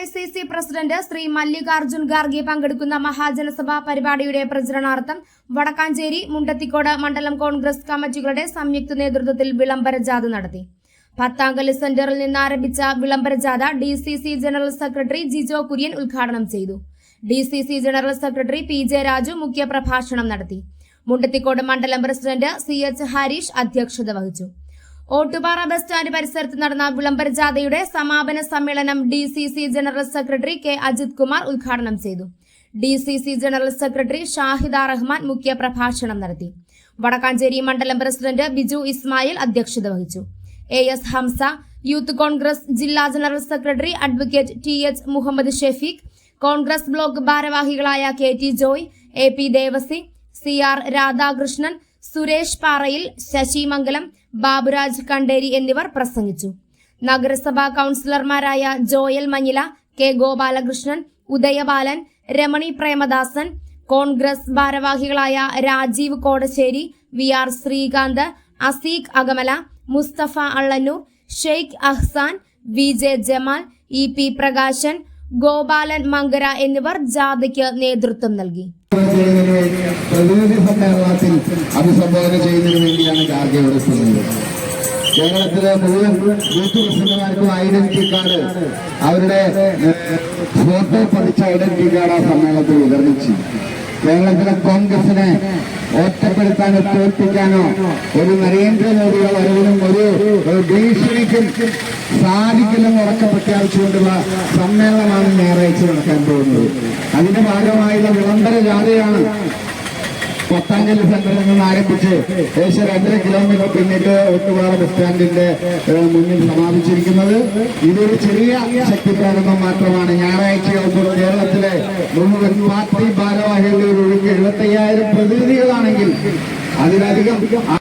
I C C president Shri Mallikarjun Kharge പങ്കെടുക്കുന്ന മഹാജനസഭാ പരിപാടിയുടെ പ്രചരണാർത്ഥം വടക്കാഞ്ചേരി മുണ്ടത്തിക്കോട് മണ്ഡലം കോൺഗ്രസ് കമ്മിറ്റികളുടെ സംയുക്ത നേതൃത്വത്തിൽ വിളംബര ജാഥ നടത്തി. പത്താങ്കൽ സെന്ററിൽ നിന്ന് ആരംഭിച്ച വിളംബര ജാഥ D C C general secretary Jijo Kurian ഉദ്ഘാടനം ചെയ്തു. D C C general secretary P J Raju മുഖ്യപ്രഭാഷണം നടത്തി. മുണ്ടത്തിക്കോട് മണ്ഡലം പ്രസിഡന്റ് സി എച്ച് ഹരീഷ് അധ്യക്ഷത വഹിച്ചു. ഓട്ടുപാറ ബസ് സ്റ്റാൻഡ് പരിസരത്ത് നടന്ന വിളംബര ജാഥയുടെ സമാപന സമ്മേളനം D C C general secretary K Ajith Kumar ഉദ്ഘാടനം ചെയ്തു. D C C general secretary Shahida Rahman മുഖ്യ പ്രഭാഷണം നടത്തി. വടക്കാഞ്ചേരി മണ്ഡലം പ്രസിഡന്റ് ബിജു ഇസ്മായിൽ അധ്യക്ഷത വഹിച്ചു. A S Hamsa youth Congress ജില്ലാ general secretary advocate T H Muhammad Shefeeq Congress block ഭാരവാഹികളായ K T Joy A P Devassy C R Radhakrishnan Suresh Parayil Sasimangalam Baburaj Kanderi എന്നിവർ പ്രസംഗിച്ചു. നഗരസഭാ കൗൺസിലർമാരായ ജോയൽ മഞ്ഞില കെ ഗോപാലകൃഷ്ണൻ ഉദയബാലൻ രമണി പ്രേമദാസൻ കോൺഗ്രസ് ഭാരവാഹികളായ Rajeev Kodassery V R Sreekanth Aseeq Akamala Musthafa Allannoor Sheikh Ahsan V J Jamal E P Prakashan Gopalan Mankara എന്നിവർ ജാഥയ്ക്ക് നേതൃത്വം നൽകി. അഭിസംബോധന ചെയ്യുന്നതിന് വേണ്ടിയാണ് ഗാർഗെ ഇവിടെ എത്തുന്നത്. കേരളത്തിലെ മുഴുവൻ ബൂത്ത് പ്രസിഡന്റുമാർക്കും ഐഡന്റിറ്റി കാർഡ് അവരുടെ ഫോട്ടോ പതിച്ച ഐഡന്റിറ്റി കാർഡ് ആ സമ്മേളനത്തിൽ വിതരണം കേരളത്തിലെ കോൺഗ്രസിനെ ഒറ്റപ്പെടുത്താനോ തോൽപ്പിക്കാനോ ഒരു നരേന്ദ്രമോദിയുടെ വരവിനും ഒരു ഭീഷണിക്കും സാധിക്കില്ലെന്ന് ഉറക്ക പ്രഖ്യാപിച്ചുകൊണ്ടുള്ള സമ്മേളനമാണ് ഞായറാഴ്ച നടക്കാൻ പോകുന്നത്. അതിന്റെ ഭാഗമായുള്ള വിളംബര ജാഥയാണ് പത്താങ്കൽ സെന്ററിൽ നിന്ന് ആരംഭിച്ച് ഏകദേശം രണ്ടര കിലോമീറ്റർ പിന്നിട്ട് ഒട്ടുപാറ ബസ് സ്റ്റാൻഡിന്റെ മുന്നിൽ സമാപിച്ചിരിക്കുന്നത്. ഇതൊരു ചെറിയ ശക്തി പ്രാരംഭം മാത്രമാണ് ഞായറാഴ്ചയാകുമ്പോൾ കേരളത്തിലെ മുഴുവൻ പാർട്ടി ഭാരവാഹികളിൽ ഒരു ഒഴുക്ക് എഴുപത്തയ്യായിരം പ്രതിനിധികളാണെങ്കിൽ അതിലധികം